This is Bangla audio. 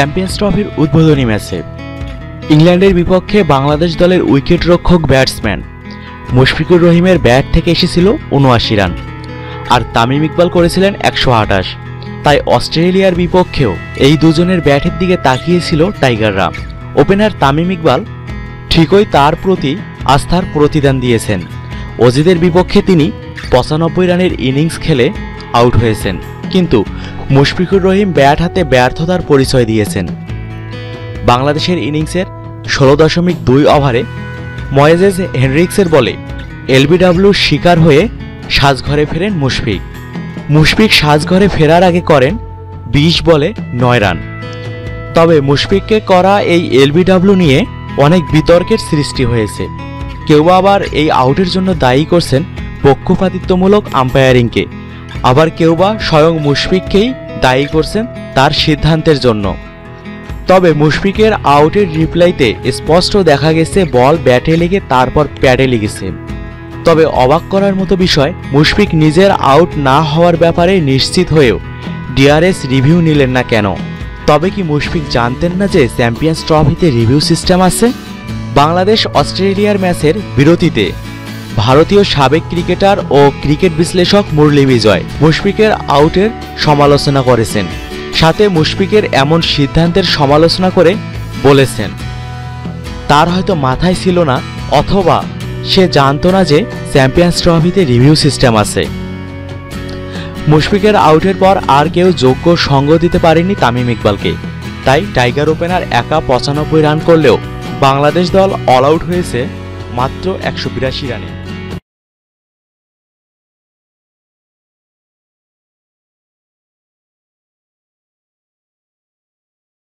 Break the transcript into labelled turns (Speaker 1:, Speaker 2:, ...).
Speaker 1: চ্যাম্পিয়ন্স ট্রফির উদ্বোধনী ম্যাচে। ইংল্যান্ডের বিপক্ষে বাংলাদেশ দলের উইকেট রক্ষক ব্যাটসম্যান মুশফিকুর রহিমের ব্যাট থেকে এসেছিল উনআশি রান। আর তামিম ইকবাল করেছিলেন একশো আঠাশ। তাই অস্ট্রেলিয়ার বিপক্ষেও এই দুজনের ব্যাটের দিকে তাকিয়েছিল টাইগাররা। ওপেনার তামিম ইকবাল ঠিকই তার প্রতি আস্থার প্রতিদান দিয়েছেন। অজিদের বিপক্ষে তিনি পঁচানব্বই রানের ইনিংস খেলে আউট হয়েছেন। কিন্তু মুশফিকুর রহিম ব্যাট হাতে ব্যর্থতার পরিচয় দিয়েছেন। বাংলাদেশের ইনিংসের ষোলো দশমিক দুই ওভারে ময়েজেস হেনরিক্সের বলে এলবিডাব্লিউ শিকার হয়ে সাজঘরে ফেরেন মুশফিক। মুশফিক সাজঘরে ফেরার আগে করেন বিশ বলে নয় রান। তবে মুশফিককে করা এই এলবিডাব্লিউ নিয়ে অনেক বিতর্কের সৃষ্টি হয়েছে। কেউ আবার এই আউটের জন্য দায়ী করছেন পক্ষপাতিত্বমূলক আম্পায়ারিংকে। আবার কেউ বা স্বয়ং মুশফিককেই দায়ী করছেন তার সিদ্ধান্তের জন্য। তবে মুশফিকের আউটের রিপ্লাইতে স্পষ্ট দেখা গেছে, বল ব্যাটে লেগে তারপর প্যাডে লেগেছে। তবে অবাক করার মতো বিষয়, মুশফিক নিজের আউট না হওয়ার ব্যাপারে নিশ্চিত হয়েও ডিআরএস রিভিউ নিলেন না কেন? তবে কি মুশফিক জানতেন না যে চ্যাম্পিয়ন্স ট্রফিতে রিভিউ সিস্টেম আছে? বাংলাদেশ অস্ট্রেলিয়ার ম্যাচের বিরতিতে ভারতীয় সাবেক ক্রিকেটার ও ক্রিকেট বিশ্লেষক মুরলী বিজয় মুশফিকের আউটের সমালোচনা করেছেন। সাথে মুশফিকের এমন সিদ্ধান্তের সমালোচনা করে বলেছেন, তার হয়তো মাথায় ছিল না, অথবা সে জানতো না যে চ্যাম্পিয়ন্স ট্রফিতে রিভিউ সিস্টেম আছে। মুশফিকের আউটের পর আর কেউ যোগ্য সঙ্গ দিতে পারেনি তামিম ইকবালকে। তাই টাইগার ওপেনার একা পঁচানব্বই রান করলেও বাংলাদেশ দল অল আউট হয়েছে মাত্র একশো বিরাশি রানে।